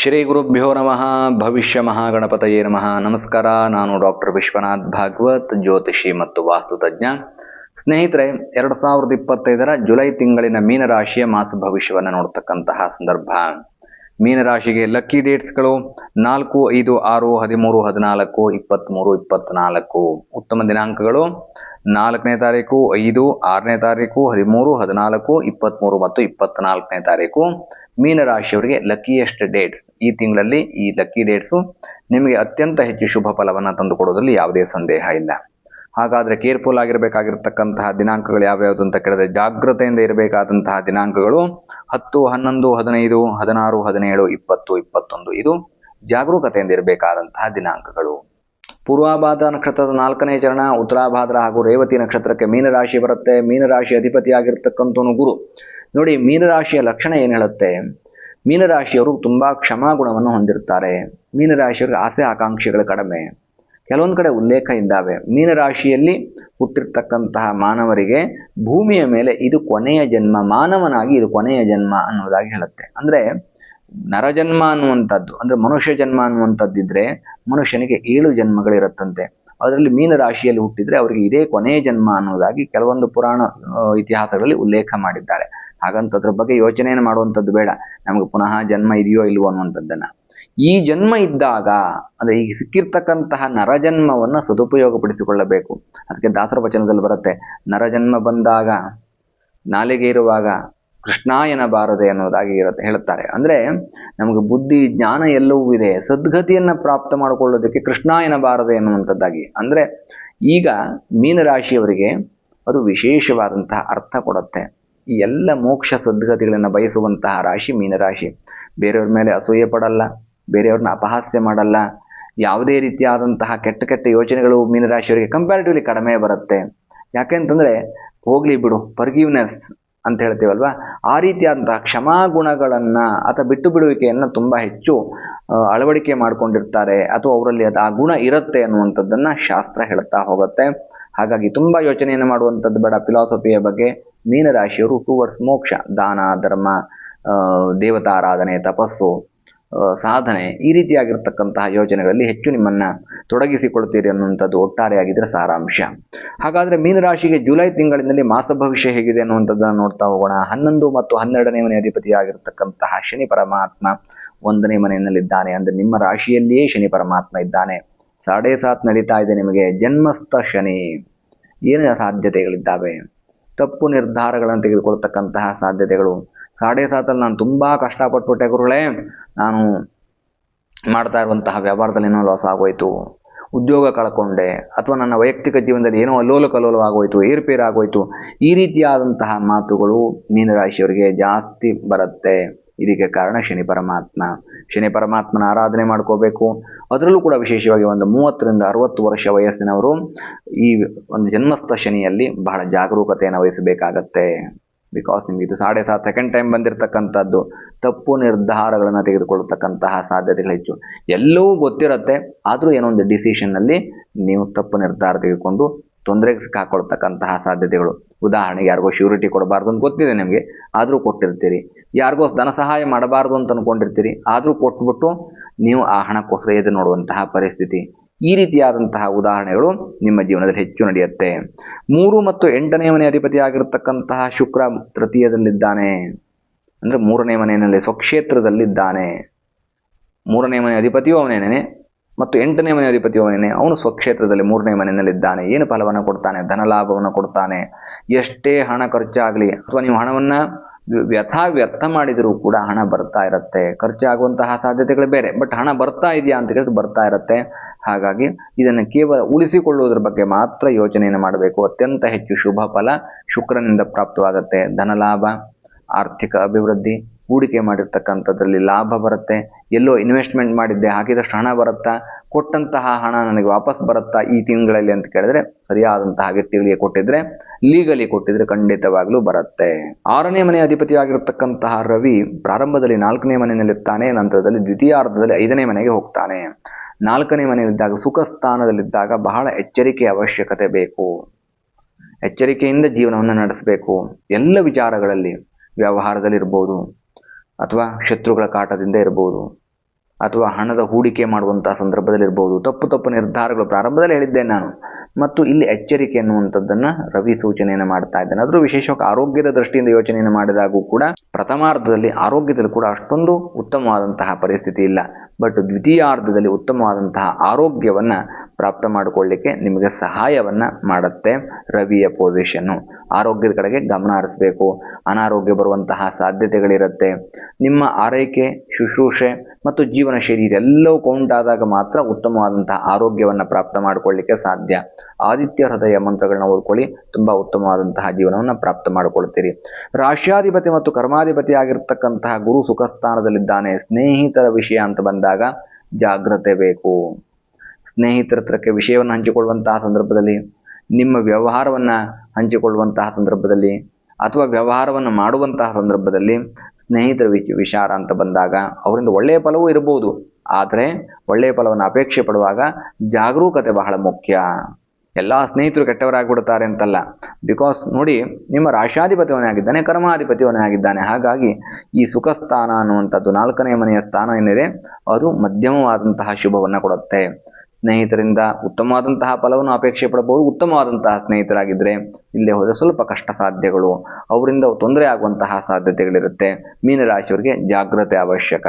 ಶ್ರೀ ಗುರುಭ್ಯೋ ನಮಃ. ಭವಿಷ್ಯ ಮಹಾಗಣಪತಯೇ ನಮಃ. ನಮಸ್ಕಾರ, ನಾನು ಡಾಕ್ಟರ್ ವಿಶ್ವನಾಥ್ ಭಾಗವತ್, ಜ್ಯೋತಿಷಿ ಮತ್ತು ವಾಸ್ತುತಜ್ಞ ಸ್ನೇಹಿತರೆ, ಎರಡು ಸಾವಿರದ ಇಪ್ಪತ್ತೈದರ ಜುಲೈ ತಿಂಗಳಿನ ಮೀನರಾಶಿಯ ಮಾಸ ಭವಿಷ್ಯವನ್ನು ನೋಡ್ತಕ್ಕಂತಹ ಸಂದರ್ಭ. ಮೀನರಾಶಿಗೆ ಲಕ್ಕಿ ಡೇಟ್ಸ್ಗಳು ನಾಲ್ಕು, ಐದು, ಆರು, ಹದಿಮೂರು, ಹದಿನಾಲ್ಕು ಇಪ್ಪತ್ತ್ಮೂರು ಇಪ್ಪತ್ತ್ನಾಲ್ಕು ಉತ್ತಮ ದಿನಾಂಕಗಳು ನಾಲ್ಕನೇ ತಾರೀಕು, ಐದು, ಆರನೇ ತಾರೀಕು, ಹದಿಮೂರು, ಹದಿನಾಲ್ಕು ಇಪ್ಪತ್ತ್ಮೂರು ಮತ್ತು ಇಪ್ಪತ್ತ್ನಾಲ್ಕನೇ ತಾರೀಕು. ಮೀನರಾಶಿಯವರಿಗೆ ಲಕ್ಕಿಯೆಸ್ಟ್ ಡೇಟ್ಸ್ ಈ ತಿಂಗಳಲ್ಲಿ ಈ ಲಕ್ಕಿ ಡೇಟ್ಸು ನಿಮಗೆ ಅತ್ಯಂತ ಹೆಚ್ಚು ಶುಭ ಫಲವನ್ನು ತಂದುಕೊಡೋದ್ರಲ್ಲಿ ಯಾವುದೇ ಸಂದೇಹ ಇಲ್ಲ. ಹಾಗಾದರೆ ಕೇರ್ಫುಲ್ ಆಗಿರಬೇಕಾಗಿರ್ತಕ್ಕಂತಹ ದಿನಾಂಕಗಳು ಯಾವ್ಯಾವುದು ಅಂತ ಕೇಳಿದ್ರೆ ಜಾಗ್ರತೆಯಿಂದ ಇರಬೇಕಾದಂತಹ ದಿನಾಂಕಗಳು ಹತ್ತು, ಹನ್ನೊಂದು, ಹದಿನೈದು, ಹದಿನಾರು, ಹದಿನೇಳು, ಇಪ್ಪತ್ತು, ಇಪ್ಪತ್ತೊಂದು. ಇದು ಜಾಗರೂಕತೆಯಿಂದ ಇರಬೇಕಾದಂತಹ ದಿನಾಂಕಗಳು. ಪೂರ್ವಾಭಾದ ನಕ್ಷತ್ರದ ನಾಲ್ಕನೇ ಚರಣ, ಉತ್ತರಾಭಾದ್ರ ಹಾಗೂ ರೇವತಿ ನಕ್ಷತ್ರಕ್ಕೆ ಮೀನರಾಶಿ ಬರುತ್ತೆ. ಮೀನರಾಶಿ ಅಧಿಪತಿಯಾಗಿರ್ತಕ್ಕಂಥವನು ಗುರು. ನೋಡಿ, ಮೀನರಾಶಿಯ ಲಕ್ಷಣ ಏನು ಹೇಳುತ್ತೆ? ಮೀನರಾಶಿಯವರು ತುಂಬ ಕ್ಷಮಾಗುಣವನ್ನು ಹೊಂದಿರ್ತಾರೆ ಮೀನರಾಶಿಯವರಿಗೆ ಆಸೆ ಆಕಾಂಕ್ಷೆಗಳು ಕಡಿಮೆ. ಕೆಲವೊಂದು ಕಡೆ ಉಲ್ಲೇಖ ಇದ್ದಾವೆ. ಮೀನರಾಶಿಯಲ್ಲಿ ಹುಟ್ಟಿರ್ತಕ್ಕಂತಹ ಮಾನವರಿಗೆ ಭೂಮಿಯ ಮೇಲೆ ಇದು ಕೊನೆಯ ಜನ್ಮ, ಮಾನವನಾಗಿ ಇದು ಕೊನೆಯ ಜನ್ಮ ಅನ್ನೋದಾಗಿ ಹೇಳುತ್ತೆ. ಅಂದರೆ ನರಜನ್ಮ ಅನ್ನುವಂಥದ್ದು, ಅಂದರೆ ಮನುಷ್ಯ ಜನ್ಮ ಅನ್ನುವಂಥದ್ದಿದ್ರೆ ಮನುಷ್ಯನಿಗೆ ಏಳು ಜನ್ಮಗಳಿರುತ್ತಂತೆ. ಅದರಲ್ಲಿ ಮೀನರಾಶಿಯಲ್ಲಿ ಹುಟ್ಟಿದರೆ ಅವರಿಗೆ ಇದೇ ಕೊನೆಯ ಜನ್ಮ ಅನ್ನೋದಾಗಿ ಕೆಲವೊಂದು ಪುರಾಣ ಇತಿಹಾಸಗಳಲ್ಲಿ ಉಲ್ಲೇಖ ಮಾಡಿದ್ದಾರೆ. ಹಾಗಂತ ಅದ್ರ ಬಗ್ಗೆ ಯೋಚನೆಯನ್ನು ಮಾಡುವಂಥದ್ದು ಬೇಡ. ನಮಗೆ ಪುನಃ ಜನ್ಮ ಇದೆಯೋ ಇಲ್ವೋ ಅನ್ನುವಂಥದ್ದನ್ನು. ಈ ಜನ್ಮ ಇದ್ದಾಗ, ಅಂದ್ರೆ ಈ ಸಿಕ್ಕಿರ್ತಕ್ಕಂತಹ ನರಜನ್ಮವನ್ನು ಸದುಪಯೋಗಪಡಿಸಿಕೊಳ್ಳಬೇಕು. ಅದಕ್ಕೆ ದಾಸರ ವಚನದಲ್ಲಿ ಬರುತ್ತೆ, ನರಜನ್ಮ ಬಂದಾಗ, ನಾಲಿಗೆ ಇರುವಾಗ ಕೃಷ್ಣಾಯನ ಬಾರದೆ ಅನ್ನೋದಾಗಿ ಇರುತ್ತೆ, ಹೇಳುತ್ತಾರೆ. ಅಂದರೆ ನಮಗೆ ಬುದ್ಧಿ, ಜ್ಞಾನ ಎಲ್ಲವೂ ಇದೆ, ಸದ್ಗತಿಯನ್ನು ಪ್ರಾಪ್ತ ಮಾಡಿಕೊಳ್ಳೋದಕ್ಕೆ ಕೃಷ್ಣಾಯನ ಬಾರದೆ ಅನ್ನುವಂಥದ್ದಾಗಿ. ಅಂದರೆ ಈಗ ಮೀನರಾಶಿಯವರಿಗೆ ಅದು ವಿಶೇಷವಾದಂತಹ ಅರ್ಥ ಕೊಡುತ್ತೆ. ಈ ಎಲ್ಲ ಮೋಕ್ಷ ಸದ್ಗತಿಗಳನ್ನು ಬಯಸುವಂತಹ ರಾಶಿ, ಮೀನರಾಶಿ. ಬೇರೆಯವ್ರ ಮೇಲೆ ಅಸೂಯೆ ಪಡಲ್ಲ, ಬೇರೆಯವ್ರನ್ನ ಅಪಹಾಸ್ಯ ಮಾಡಲ್ಲ. ಯಾವುದೇ ರೀತಿಯಾದಂತಹ ಕೆಟ್ಟ ಕೆಟ್ಟ ಯೋಚನೆಗಳು ಮೀನರಾಶಿಯವರಿಗೆ ಕಂಪ್ಯಾರಿಟಿವ್ಲಿ ಕಡಿಮೆ ಬರುತ್ತೆ. ಯಾಕೆಂತಂದರೆ, ಹೋಗಲಿ ಬಿಡು ಪರ್ಗಿವ್ನೆಸ್ ಅಂತ ಹೇಳ್ತೀವಲ್ವಾ? ಆ ರೀತಿಯಾದಂತಹ ಕ್ಷಮಾಗುಣಗಳನ್ನು ಅಥವಾ ಬಿಟ್ಟು ಬಿಡುವಿಕೆಯನ್ನು ತುಂಬ ಹೆಚ್ಚು ಅಳವಡಿಕೆ ಮಾಡಿಕೊಂಡಿರ್ತಾರೆ. ಅಥವಾ ಅವರಲ್ಲಿ ಅದು ಆ ಗುಣ ಇರುತ್ತೆ ಅನ್ನುವಂಥದ್ದನ್ನು ಶಾಸ್ತ್ರ ಹೇಳ್ತಾ ಹೋಗುತ್ತೆ. ಹಾಗಾಗಿ ತುಂಬ ಯೋಚನೆಯನ್ನು ಮಾಡುವಂಥದ್ದು ಬೇಡ. ಫಿಲಾಸಫಿಯ ಬಗ್ಗೆ ಮೀನರಾಶಿಯವರು ಟುವರ್ಡ್ಸ್ ಮೋಕ್ಷ, ದಾನ, ಧರ್ಮ ದೇವತಾರಾಧನೆ, ತಪಸ್ಸು ಸಾಧನೆ ಈ ರೀತಿಯಾಗಿರ್ತಕ್ಕಂತಹ ಯೋಜನೆಗಳಲ್ಲಿ ಹೆಚ್ಚು ನಿಮ್ಮನ್ನು ತೊಡಗಿಸಿಕೊಳ್ತೀರಿ ಅನ್ನುವಂಥದ್ದು ಒಟ್ಟಾರೆಯಾಗಿದ್ದರೆ ಸಾರಾಂಶ. ಹಾಗಾದರೆ ಮೀನರಾಶಿಗೆ ಜುಲೈ ತಿಂಗಳಿನಲ್ಲಿ ಮಾಸ ಭವಿಷ್ಯ ಹೇಗಿದೆ ಅನ್ನುವಂಥದ್ದನ್ನು ನೋಡ್ತಾ ಹೋಗೋಣ. ಹನ್ನೊಂದು ಮತ್ತು ಹನ್ನೆರಡನೇ ಮನೆ ಅಧಿಪತಿಯಾಗಿರ್ತಕ್ಕಂತಹ ಶನಿ ಪರಮಾತ್ಮ ಒಂದನೇ ಮನೆಯಲ್ಲಿದ್ದಾನೆ. ಅಂದರೆ ನಿಮ್ಮ ರಾಶಿಯಲ್ಲಿಯೇ ಶನಿ ಪರಮಾತ್ಮ ಇದ್ದಾನೆ. ಸಾಡೆ ಸಾತ್ ನಡೀತಾ ಇದೆ ನಿಮಗೆ. ಜನ್ಮಸ್ಥ ಶನಿ. ಏನು ಸಾಧ್ಯತೆಗಳಿದ್ದಾವೆ? ತಪ್ಪು ನಿರ್ಧಾರಗಳನ್ನು ತೆಗೆದುಕೊಳ್ತಕ್ಕಂತಹ ಸಾಧ್ಯತೆಗಳು. ಸಾಡೆ ಸಾತಲ್ಲಿ ನಾನು ತುಂಬ ಕಷ್ಟಪಟ್ಬಿಟ್ಟೆ ಗುರುಗಳೇ. ನಾನು ಮಾಡ್ತಾ ಇರುವಂತಹ ವ್ಯವಹಾರದಲ್ಲಿ ಏನೋ ಲಾಸ್ ಆಗೋಯ್ತು. ಉದ್ಯೋಗ ಕಳ್ಕೊಂಡೆ. ಅಥವಾ ನನ್ನ ವೈಯಕ್ತಿಕ ಜೀವನದಲ್ಲಿ ಏನೋ ಅಲ್ಲೋಲ ಆಗೋಯಿತು ಏರ್ಪೇರ್ ಈ ರೀತಿಯಾದಂತಹ ಮಾತುಗಳು ಮೀನರಾಶಿಯವರಿಗೆ ಜಾಸ್ತಿ ಬರುತ್ತೆ. ಇದಕ್ಕೆ ಕಾರಣ ಶನಿ ಪರಮಾತ್ಮ. ಶನಿ ಪರಮಾತ್ಮನ ಆರಾಧನೆ ಮಾಡ್ಕೋಬೇಕು. ಅದರಲ್ಲೂ ಕೂಡ ವಿಶೇಷವಾಗಿ ಒಂದು ಮೂವತ್ತರಿಂದ ಅರವತ್ತು ವರ್ಷ ವಯಸ್ಸಿನವರು ಈ ಒಂದು ಜನ್ಮಸ್ಥ ಶನಿಯಲ್ಲಿ ಬಹಳ ಜಾಗರೂಕತೆಯನ್ನು ವಹಿಸಬೇಕಾಗತ್ತೆ. ಬಿಕಾಸ್ ನಿಮ್ಗೆ ಇದು ಸಾಡೆ ಸಾತ್ ಸೆಕೆಂಡ್ ಟೈಮ್ ಬಂದಿರತಕ್ಕಂಥದ್ದು, ತಪ್ಪು ನಿರ್ಧಾರಗಳನ್ನು ತೆಗೆದುಕೊಳ್ಳತಕ್ಕಂತಹ ಸಾಧ್ಯತೆಗಳು ಹೆಚ್ಚು. ಎಲ್ಲವೂ ಗೊತ್ತಿರುತ್ತೆ, ಆದರೂ ಏನೋ ಒಂದು ಡಿಸಿಷನ್ನಲ್ಲಿ ನೀವು ತಪ್ಪು ನಿರ್ಧಾರ ತೆಗೆದುಕೊಂಡು ತೊಂದರೆಗೆ ಸಿಕ್ಕಾಕೊಳ್ತಕ್ಕಂತಹ ಸಾಧ್ಯತೆಗಳು. ಉದಾಹರಣೆಗೆ ಯಾರಿಗೋ ಶ್ಯೂರಿಟಿ ಕೊಡಬಾರ್ದು ಅಂತ ಗೊತ್ತಿದೆ ನಿಮಗೆ, ಆದರೂ ಕೊಟ್ಟಿರ್ತೀರಿ. ಯಾರಿಗೋ ಧನ ಸಹಾಯ ಮಾಡಬಾರ್ದು ಅಂತ ಅನ್ಕೊಂಡಿರ್ತೀರಿ. ಆದರೂ ಕೊಟ್ಬಿಟ್ಟು ನೀವು ಆ ಹಣಕ್ಕೋಸ್ಕರ ಎದು ನೋಡುವಂತಹ ಪರಿಸ್ಥಿತಿ. ಈ ರೀತಿಯಾದಂತಹ ಉದಾಹರಣೆಗಳು ನಿಮ್ಮ ಜೀವನದಲ್ಲಿ ಹೆಚ್ಚು ನಡೆಯುತ್ತೆ. ಮೂರು ಮತ್ತು ಎಂಟನೇ ಮನೆ ಅಧಿಪತಿ ಆಗಿರ್ತಕ್ಕಂತಹ ಶುಕ್ರ ತೃತೀಯದಲ್ಲಿದ್ದಾನೆ. ಅಂದರೆ ಮೂರನೇ ಮನೆಯಲ್ಲಿ ಸ್ವಕ್ಷೇತ್ರದಲ್ಲಿದ್ದಾನೆ. ಮೂರನೇ ಮನೆ ಅಧಿಪತಿಯೂ ಅವನೇನೇನೆ ಮತ್ತು ಎಂಟನೇ ಮನೆ ಅಧಿಪತಿ ಅವನೇನೆ. ಅವನು ಸ್ವಕ್ಷೇತ್ರದಲ್ಲಿ ಮೂರನೇ ಮನೆಯಲ್ಲಿದ್ದಾನೆ. ಏನು ಫಲವನ್ನು ಕೊಡ್ತಾನೆ? ಧನ ಲಾಭವನ್ನು ಕೊಡ್ತಾನೆ. ಎಷ್ಟೇ ಹಣ ಖರ್ಚಾಗಲಿ ಅಥವಾ ನೀವು ಹಣವನ್ನು ವ್ಯಥಾ ವ್ಯರ್ಥ ಮಾಡಿದರೂ ಕೂಡ ಹಣ ಬರ್ತಾ ಇರುತ್ತೆ. ಖರ್ಚಾಗುವಂತಹ ಸಾಧ್ಯತೆಗಳು ಬೇರೆ ಬಟ್ ಹಣ ಬರ್ತಾ ಇದೆಯಾ ಅಂತ ಹೇಳಿದ್ರೆ ಬರ್ತಾ ಇರುತ್ತೆ. ಹಾಗಾಗಿ ಇದನ್ನು ಕೇವಲ ಉಳಿಸಿಕೊಳ್ಳುವುದರ ಬಗ್ಗೆ ಮಾತ್ರ ಯೋಚನೆಯನ್ನು ಮಾಡಬೇಕು. ಅತ್ಯಂತ ಹೆಚ್ಚು ಶುಭ ಫಲ ಶುಕ್ರನಿಂದ ಪ್ರಾಪ್ತವಾಗುತ್ತೆ. ಧನಲಾಭ, ಆರ್ಥಿಕ ಅಭಿವೃದ್ಧಿ ಹೂಡಿಕೆ ಮಾಡಿರ್ತಕ್ಕಂಥದ್ರಲ್ಲಿ ಲಾಭ ಬರುತ್ತೆ. ಎಲ್ಲೋ ಇನ್ವೆಸ್ಟ್ಮೆಂಟ್ ಮಾಡಿದ್ದೆ, ಹಾಕಿದಷ್ಟು ಹಣ ಬರುತ್ತಾ? ಕೊಟ್ಟಂತಹ ಹಣ ನನಗೆ ವಾಪಸ್ ಬರುತ್ತಾ ಈ ತಿಂಗಳಲ್ಲಿ ಅಂತ ಕೇಳಿದ್ರೆ ಸರಿಯಾದಂತಹ ವ್ಯಕ್ತಿಗಳಿಗೆ ಕೊಟ್ಟಿದ್ರೆ ಲೀಗಲಿ ಕೊಟ್ಟಿದ್ರೆ ಖಂಡಿತವಾಗ್ಲೂ ಬರುತ್ತೆ. ಆರನೇ ಮನೆ ಅಧಿಪತಿಯಾಗಿರತಕ್ಕಂತಹ ರವಿ ಪ್ರಾರಂಭದಲ್ಲಿ ನಾಲ್ಕನೇ ಮನೆಯಲ್ಲಿರ್ತಾನೆ ನಂತರದಲ್ಲಿ ದ್ವಿತೀಯಾರ್ಧದಲ್ಲಿ ಐದನೇ ಮನೆಗೆ ಹೋಗ್ತಾನೆ. ನಾಲ್ಕನೇ ಮನೆಯಲ್ಲಿದ್ದಾಗ ಸುಖ ಸ್ಥಾನದಲ್ಲಿದ್ದಾಗ ಬಹಳ ಎಚ್ಚರಿಕೆ ಅವಶ್ಯಕತೆ ಬೇಕು. ಎಚ್ಚರಿಕೆಯಿಂದ ಜೀವನವನ್ನು ನಡೆಸಬೇಕು. ಎಲ್ಲ ವಿಚಾರಗಳಲ್ಲಿ ವ್ಯವಹಾರದಲ್ಲಿರ್ಬೋದು. ಅಥವಾ ಶತ್ರುಗಳ ಕಾಟದಿಂದ ಇರಬಹುದು ಅಥವಾ ಹಣದ ಹೂಡಿಕೆ ಮಾಡುವಂತಹ ಸಂದರ್ಭದಲ್ಲಿ ಇರಬಹುದು ತಪ್ಪು ತಪ್ಪು ನಿರ್ಧಾರಗಳು ಪ್ರಾರಂಭದಲ್ಲಿ ಹೇಳಿದ್ದೇನೆ ನಾನು, ಮತ್ತು ಇಲ್ಲಿ ಎಚ್ಚರಿಕೆ ಎನ್ನುವಂಥದ್ದನ್ನು ರವಿ ಸೂಚನೆಯನ್ನು ಮಾಡ್ತಾ ಇದ್ದೇನೆ. ಆದರೂ ವಿಶೇಷವಾಗಿ ಆರೋಗ್ಯದ ದೃಷ್ಟಿಯಿಂದ ಯೋಚನೆಯನ್ನು ಮಾಡಿದಾಗೂ ಕೂಡ ಪ್ರಥಮಾರ್ಧದಲ್ಲಿ ಆರೋಗ್ಯದಲ್ಲಿ ಕೂಡ ಅಷ್ಟೊಂದು ಉತ್ತಮವಾದಂತಹ ಪರಿಸ್ಥಿತಿ ಇಲ್ಲ. ಬಟ್ ದ್ವಿತೀಯಾರ್ಧದಲ್ಲಿ ಉತ್ತಮವಾದಂತಹ ಆರೋಗ್ಯವನ್ನ ಪ್ರಾಪ್ತ ಮಾಡಿಕೊಳ್ಳಿಕ್ಕೆ ನಿಮಗೆ ಸಹಾಯವನ್ನ ಮಾಡುತ್ತೆ ರವಿಯ ಪೊಸಿಷನ್ನು ಆರೋಗ್ಯದ ಕಡೆಗೆ ಗಮನ ಹರಿಸಬೇಕು. ಅನಾರೋಗ್ಯ ಬರುವಂತಹ ಸಾಧ್ಯತೆಗಳಿರುತ್ತೆ. ನಿಮ್ಮ ಆರೈಕೆ, ಶುಶ್ರೂಷೆ ಮತ್ತು ಜೀವನ ಶೈಲಿ ಇದೆಲ್ಲವೂ ಕೌಂಟ್ ಆದಾಗ ಮಾತ್ರ ಉತ್ತಮವಾದಂತಹ ಆರೋಗ್ಯವನ್ನು ಪ್ರಾಪ್ತ ಮಾಡಿಕೊಳ್ಳಿಕ್ಕೆ ಸಾಧ್ಯ. ಆದಿತ್ಯ ಹೃದಯ ಮಂತ್ರಗಳನ್ನ ಓದ್ಕೊಳ್ಳಿ, ತುಂಬಾ ಉತ್ತಮವಾದಂತಹ ಜೀವನವನ್ನು ಪ್ರಾಪ್ತ ಮಾಡಿಕೊಳ್ತೀರಿ. ರಾಶ್ಯಾಧಿಪತಿ ಮತ್ತು ಕರ್ಮಾಧಿಪತಿ ಆಗಿರ್ತಕ್ಕಂತಹ ಗುರು ಸುಖಸ್ಥಾನದಲ್ಲಿದ್ದಾನೆ. ಸ್ನೇಹಿತರ ವಿಷಯ ಅಂತ ಬಂದಾಗ ಜಾಗ್ರತೆ ಬೇಕು. ಸ್ನೇಹಿತರ ಹತ್ರಕ್ಕೆ ವಿಷಯವನ್ನು ಹಂಚಿಕೊಳ್ಳುವಂತಹ ಸಂದರ್ಭದಲ್ಲಿ, ನಿಮ್ಮ ವ್ಯವಹಾರವನ್ನು ಹಂಚಿಕೊಳ್ಳುವಂತಹ ಸಂದರ್ಭದಲ್ಲಿ, ಅಥವಾ ವ್ಯವಹಾರವನ್ನು ಮಾಡುವಂತಹ ಸಂದರ್ಭದಲ್ಲಿ ಸ್ನೇಹಿತರ ವಿಚ, ವಿಚಾರ ಅಂತ ಬಂದಾಗ ಅವರಿಂದ ಒಳ್ಳೆಯ ಫಲವೂ ಇರಬಹುದು. ಆದರೆ ಒಳ್ಳೆಯ ಫಲವನ್ನು ಅಪೇಕ್ಷೆ ಪಡುವಾಗ ಜಾಗರೂಕತೆ ಬಹಳ ಮುಖ್ಯ. ಎಲ್ಲ ಸ್ನೇಹಿತರು ಕೆಟ್ಟವರಾಗಿಬಿಡ್ತಾರೆ ಅಂತಲ್ಲ. ಬಿಕಾಸ್ ನೋಡಿ, ನಿಮ್ಮ ರಾಶಾಧಿಪತಿಯವನೇ ಆಗಿದ್ದಾನೆ, ಕರ್ಮಾಧಿಪತಿಯವನೇ ಆಗಿದ್ದಾನೆ. ಹಾಗಾಗಿ ಈ ಸುಖ ಸ್ಥಾನ ಅನ್ನುವಂಥದ್ದು ನಾಲ್ಕನೇ ಮನೆಯ ಸ್ಥಾನ ಏನಿದೆ, ಅದು ಮಧ್ಯಮವಾದಂತಹ ಶುಭವನ್ನು ಕೊಡುತ್ತೆ. ಸ್ನೇಹಿತರಿಂದ ಉತ್ತಮವಾದಂತಹ ಫಲವನ್ನು ಅಪೇಕ್ಷೆ ಪಡಬಹುದು, ಉತ್ತಮವಾದಂತಹ ಸ್ನೇಹಿತರಾಗಿದ್ದರೆ ಇಲ್ಲೇ ಹೋದರೆ ಸ್ವಲ್ಪ ಕಷ್ಟ ಸಾಧ್ಯಗಳು, ಅವರಿಂದ ತೊಂದರೆ ಆಗುವಂತಹ ಸಾಧ್ಯತೆಗಳಿರುತ್ತೆ. ಮೀನರಾಶಿಯವರಿಗೆ ಜಾಗ್ರತೆ ಅವಶ್ಯಕ.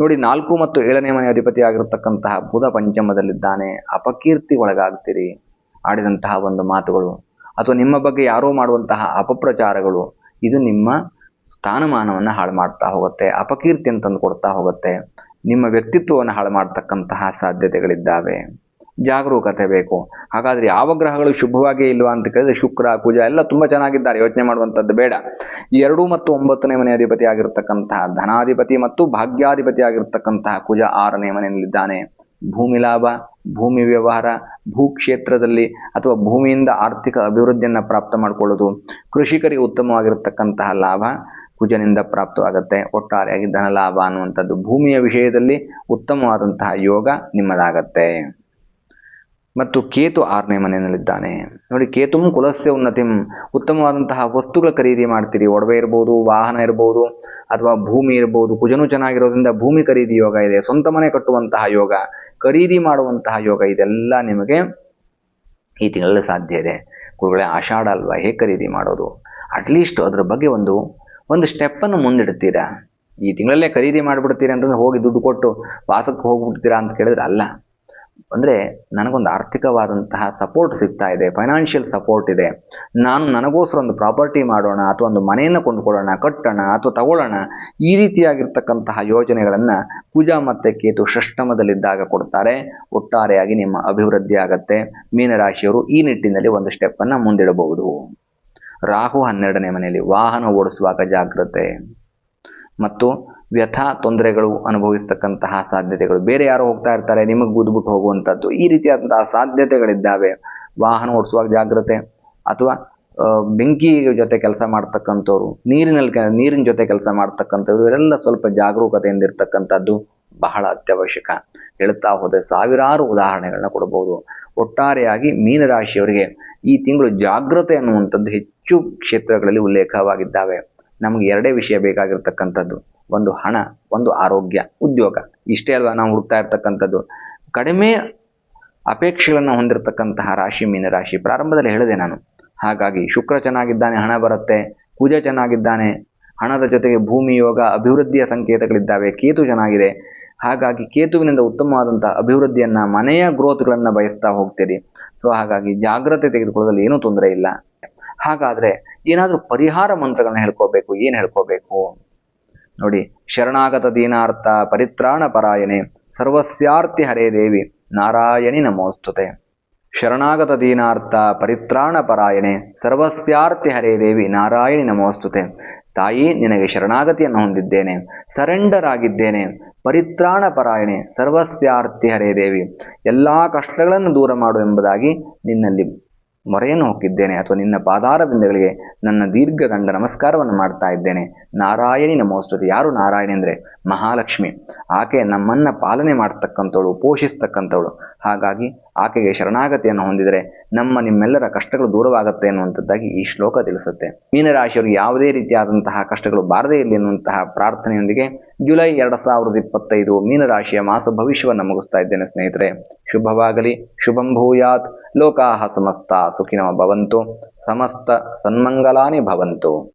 ನೋಡಿ, ನಾಲ್ಕು ಮತ್ತು ಏಳನೇ ಮನೆ ಅಧಿಪತಿ ಆಗಿರತಕ್ಕಂತಹ ಬುಧ ಪಂಚಮದಲ್ಲಿದ್ದಾನೆ. ಅಪಕೀರ್ತಿ ಒಳಗಾಗ್ತೀರಿ. ಆಡಿದಂತಹ ಒಂದು ಮಾತುಗಳು. ಅಥವಾ ನಿಮ್ಮ ಬಗ್ಗೆ ಯಾರೋ ಮಾಡುವಂತಹ ಅಪಪ್ರಚಾರಗಳು. ಇದು ನಿಮ್ಮ ಸ್ಥಾನಮಾನವನ್ನು ಹಾಳು ಮಾಡ್ತಾ ಹೋಗುತ್ತೆ. ಅಪಕೀರ್ತಿಯನ್ನು ತಂದು ಕೊಡ್ತಾ ಹೋಗುತ್ತೆ. ನಿಮ್ಮ ವ್ಯಕ್ತಿತ್ವವನ್ನು ಹಾಳು ಮಾಡ್ತಕ್ಕಂತಹ ಸಾಧ್ಯತೆಗಳಿದ್ದಾವೆ. ಜಾಗರೂಕತೆ ಬೇಕು. ಹಾಗಾದರೆ ಯಾವ ಗ್ರಹಗಳು ಶುಭವಾಗೇ ಇಲ್ವಾ ಅಂತ ಕೇಳಿದ್ರೆ ಶುಕ್ರ, ಕುಜ ಎಲ್ಲ ತುಂಬ ಚೆನ್ನಾಗಿದ್ದಾರೆ. ಯೋಚನೆ ಮಾಡುವಂಥದ್ದು ಬೇಡ. ಎರಡು ಮತ್ತು ಒಂಬತ್ತನೇ ಮನೆ ಅಧಿಪತಿ ಆಗಿರ್ತಕ್ಕಂತಹ ಧನಾಧಿಪತಿ ಮತ್ತು ಭಾಗ್ಯಾಧಿಪತಿ ಆಗಿರ್ತಕ್ಕಂತಹ ಕುಜ ಆರನೇ ಮನೆಯಲ್ಲಿದ್ದಾನೆ. ಭೂಮಿ ಲಾಭ, ಭೂಮಿ ವ್ಯವಹಾರ ಭೂ ಕ್ಷೇತ್ರದಲ್ಲಿ ಅಥವಾ ಭೂಮಿಯಿಂದ ಆರ್ಥಿಕ ಅಭಿವೃದ್ಧಿಯನ್ನು ಪ್ರಾಪ್ತ ಮಾಡಿಕೊಳ್ಳೋದು, ಕೃಷಿಕರಿಗೆ ಉತ್ತಮವಾಗಿರತಕ್ಕಂತಹ ಲಾಭ ಕುಜನಿಂದ ಪ್ರಾಪ್ತವಾಗುತ್ತೆ. ಒಟ್ಟಾರೆಯಾಗಿ ಧನ ಲಾಭ ಅನ್ನುವಂಥದ್ದು ಭೂಮಿಯ ವಿಷಯದಲ್ಲಿ ಉತ್ತಮವಾದಂತಹ ಯೋಗ ನಿಮ್ಮದಾಗತ್ತೆ. ಮತ್ತು ಕೇತು ಆರನೇ ಮನೆಯಲ್ಲಿದ್ದಾನೆ. ನೋಡಿ, ಕೇತುಂ ಕುಲಸ್ಯ ಉನ್ನತಿಂ. ಉತ್ತಮವಾದಂತಹ ವಸ್ತುಗಳ ಖರೀದಿ ಮಾಡ್ತೀರಿ. ಒಡವೆ ಇರ್ಬೋದು, ವಾಹನ ಇರ್ಬೋದು, ಅಥವಾ ಭೂಮಿ ಇರ್ಬೋದು. ಕುಜನು ಚೆನ್ನಾಗಿರೋದ್ರಿಂದ ಭೂಮಿ ಖರೀದಿ ಯೋಗ ಇದೆ. ಸ್ವಂತ ಮನೆ ಕಟ್ಟುವಂತಹ ಯೋಗ, ಖರೀದಿ ಮಾಡುವಂತಹ ಯೋಗ ಇದೆಲ್ಲ ನಿಮಗೆ ಈ ತಿಂಗಳಲ್ಲಿ ಸಾಧ್ಯ ಇದೆ. ಗುರುಗಳೇ, ಆಷಾಢ ಅಲ್ವಾ? ಹೇಗೆ ಖರೀದಿ ಮಾಡೋದು? ಅಟ್ಲೀಸ್ಟ್ ಅದ್ರ ಬಗ್ಗೆ ಒಂದು ಒಂದು ಸ್ಟೆಪ್ಪನ್ನು ಮುಂದಿಡ್ತೀರಾ? ಈ ತಿಂಗಳಲ್ಲೇ ಖರೀದಿ ಮಾಡಿಬಿಡ್ತೀರಾ ಅಂತಂದ್ರೆ ಹೋಗಿ ದುಡ್ಡು ಕೊಟ್ಟು ವಾಸಕ್ಕೆ ಹೋಗ್ಬಿಡ್ತೀರಾ ಅಂತ ಕೇಳಿದ್ರೆ ಅಲ್ಲ. ಅಂದರೆ ನನಗೊಂದು ಆರ್ಥಿಕವಾದಂತಹ ಸಪೋರ್ಟ್ ಸಿಗ್ತಾ ಇದೆ ಫೈನಾನ್ಷಿಯಲ್ ಸಪೋರ್ಟ್ ಇದೆ. ನಾನು ನನಗೋಸ್ಕರ ಒಂದು ಪ್ರಾಪರ್ಟಿ ಮಾಡೋಣ, ಅಥವಾ ಒಂದು ಮನೆಯನ್ನು ಕೊಂಡುಕೊಳ್ಳೋಣ, ಕಟ್ಟೋಣ, ಅಥವಾ ತಗೊಳ್ಳೋಣ, ಈ ರೀತಿಯಾಗಿರ್ತಕ್ಕಂತಹ ಯೋಜನೆಗಳನ್ನು ಪೂಜಾ ಮತ್ತೆ ಕೇತು ಷಷ್ಟಮದಲ್ಲಿದ್ದಾಗ ಕೊಡ್ತಾರೆ. ಒಟ್ಟಾರೆಯಾಗಿ ನಿಮ್ಮ ಅಭಿವೃದ್ಧಿ ಆಗತ್ತೆ. ಮೀನರಾಶಿಯವರು ಈ ನಿಟ್ಟಿನಲ್ಲಿ ಒಂದು ಸ್ಟೆಪ್ಪನ್ನು ಮುಂದಿಡಬಹುದು. ರಾಹು ಹನ್ನೆರಡನೇ ಮನೆಯಲ್ಲಿ ವಾಹನ ಓಡಿಸುವಾಗ ಜಾಗ್ರತೆ. ಮತ್ತು ವ್ಯಥಾ ತೊಂದರೆಗಳು ಅನುಭವಿಸ್ತಕ್ಕಂತಹ ಸಾಧ್ಯತೆಗಳು. ಬೇರೆ ಯಾರು ಹೋಗ್ತಾ ಇರ್ತಾರೆ, ನಿಮಗೆ ಗುದ್ಬಿಟ್ಟು ಹೋಗುವಂಥದ್ದು ಈ ರೀತಿಯಾದಂತಹ ಸಾಧ್ಯತೆಗಳಿದ್ದಾವೆ. ವಾಹನ ಓಡಿಸುವಾಗ ಜಾಗ್ರತೆ. ಅಥವಾ ಬೆಂಕಿ ಜೊತೆ ಕೆಲಸ ಮಾಡ್ತಕ್ಕಂಥವ್ರು, ನೀರಿನಲ್ಲಿ ನೀರಿನ ಜೊತೆ ಕೆಲಸ ಮಾಡ್ತಕ್ಕಂಥವ್ರು, ಇವರೆಲ್ಲ ಸ್ವಲ್ಪ ಜಾಗರೂಕತೆಯಿಂದ ಇರ್ತಕ್ಕಂಥದ್ದು ಬಹಳ ಅತ್ಯವಶ್ಯಕ. ಹೇಳ್ತಾ ಹೋದರೆ ಸಾವಿರಾರು ಉದಾಹರಣೆಗಳನ್ನ ಕೊಡಬಹುದು ಒಟ್ಟಾರೆಯಾಗಿ ಮೀನರಾಶಿಯವರಿಗೆ ಈ ತಿಂಗಳು ಜಾಗ್ರತೆ ಅನ್ನುವಂಥದ್ದು ಹೆಚ್ಚು ಕ್ಷೇತ್ರಗಳಲ್ಲಿ ಉಲ್ಲೇಖವಾಗಿದ್ದಾವೆ. ನಮಗೆ ಎರಡೇ ವಿಷಯ ಬೇಕಾಗಿರ್ತಕ್ಕಂಥದ್ದು. ಒಂದು ಹಣ, ಒಂದು ಆರೋಗ್ಯ, ಉದ್ಯೋಗ. ಇಷ್ಟೇ ಅಲ್ವಾ ನಾವು ಹುಡುಕ್ತಾ ಇರ್ತಕ್ಕಂಥದ್ದು. ಕಡಿಮೆ ಅಪೇಕ್ಷೆಗಳನ್ನು ಹೊಂದಿರತಕ್ಕಂತಹ ರಾಶಿ ಮೀನರಾಶಿ ಪ್ರಾರಂಭದಲ್ಲಿ ಹೇಳಿದೆ ನಾನು. ಹಾಗಾಗಿ ಶುಕ್ರ ಚೆನ್ನಾಗಿದ್ದಾನೆ, ಹಣ ಬರುತ್ತೆ ಕುಜ ಚೆನ್ನಾಗಿದ್ದಾನೆ, ಹಣದ ಜೊತೆಗೆ ಭೂಮಿ, ಯೋಗ, ಅಭಿವೃದ್ಧಿಯ ಸಂಕೇತಗಳಿದ್ದಾವೆ, ಕೇತು ಚೆನ್ನಾಗಿದೆ. ಹಾಗಾಗಿ ಕೇತುವಿನಿಂದ ಉತ್ತಮವಾದಂತಹ ಅಭಿವೃದ್ಧಿಯನ್ನ, ಮನೆಯ ಗ್ರೋತ್ಗಳನ್ನ ಬಯಸ್ತಾ ಹೋಗ್ತೀರಿ. ಸೊ ಹಾಗಾಗಿ ಜಾಗ್ರತೆ ತೆಗೆದುಕೊಳ್ಳೋದ್ರಲ್ಲಿ ಏನೂ ತೊಂದರೆ ಇಲ್ಲ. ಹಾಗಾದ್ರೆ ಏನಾದರೂ ಪರಿಹಾರ ಮಂತ್ರಗಳನ್ನ ಹೇಳ್ಕೋಬೇಕು, ಏನು ಹೇಳ್ಕೋಬೇಕು? ನೋಡಿ, ಶರಣಾಗತ ದೀನಾರ್ಥ ಪರಿತ್ರಾಣ ಪರಾಯಣೆ ಸರ್ವಸ್ಯಾರ್ಥಿ ಹರೇ ದೇವಿ ನಾರಾಯಣಿ ನಮೋಸ್ತುತೆ. ಶರಣಾಗತ ದೀನಾರ್ಥ ಪರಿತ್ರಾಣ ಪರಾಯಣೆ ಸರ್ವಸ್ಯಾರ್ಥಿ ಹರೇ ದೇವಿ ನಾರಾಯಣಿ ನಮೋಸ್ತುತೆ. ತಾಯಿ, ನಿನಗೆ ಶರಣಾಗತಿಯನ್ನು ಹೊಂದಿದ್ದೇನೆ ಸರೆಂಡರ್ ಆಗಿದ್ದೇನೆ ಪರಿತ್ರಾಣ ಪರಾಯಣೆ ಸರ್ವಸ್ಯಾರ್ಥಿ ಹರೇ ದೇವಿ. ಎಲ್ಲಾ ಕಷ್ಟಗಳನ್ನು ದೂರ ಮಾಡು ಎಂಬುದಾಗಿ ನಿನ್ನಲ್ಲಿ ಮೊರೆಯನ್ನು ಹೊಕ್ಕಿದ್ದೇನೆ ಅಥವಾ ನಿನ್ನ ಪಾದಾರದಿಂದಗಳಿಗೆ ನನ್ನ ದೀರ್ಘದಂಡ ನಮಸ್ಕಾರವನ್ನು ಮಾಡ್ತಾ ಇದ್ದೇನೆ. ನಾರಾಯಣಿ ನಮೋಸ್ತುತಿ. ಯಾರು ನಾರಾಯಣ ಅಂದರೆ? ಮಹಾಲಕ್ಷ್ಮಿ. ಆಕೆ ನಮ್ಮನ್ನ ಪಾಲನೆ ಮಾಡ್ತಕ್ಕಂಥವಳು, ಪೋಷಿಸ್ತಕ್ಕಂಥವಳು. ಹಾಗಾಗಿ ಆಕೆಗೆ ಶರಣಾಗತಿಯನ್ನು ಹೊಂದಿದರೆ ನಮ್ಮ ನಿಮ್ಮೆಲ್ಲರ ಕಷ್ಟಗಳು ದೂರವಾಗುತ್ತೆ ಅನ್ನುವಂಥದ್ದಾಗಿ ಈ ಶ್ಲೋಕ ತಿಳಿಸುತ್ತೆ. ಮೀನರಾಶಿಯವರು ಯಾವುದೇ ರೀತಿಯಾದಂತಹ ಕಷ್ಟಗಳು ಬಾರದೇ ಇರಲಿ ಎನ್ನುವಂತಹ ಪ್ರಾರ್ಥನೆಯೊಂದಿಗೆ ಜುಲೈ ಎರಡು ಸಾವಿರದ ಇಪ್ಪತ್ತೈದು ಮೀನರಾಶಿಯ ಮಾಸ ಭವಿಷ್ಯವನ್ನು ಮುಗಿಸ್ತಾ ಇದ್ದೇನೆ ಸ್ನೇಹಿತರೆ. ಶುಭವಾಗಲಿ, ಶುಭಂ ಭೂಯಾತ್, ಲೋಕಾಹ ಸಮಸ್ತ, ಸುಖಿನೋ ಭವಂತು, ಸಮಸ್ತ ಸನ್ಮಂಗಲಾನಿ ಭವಂತು.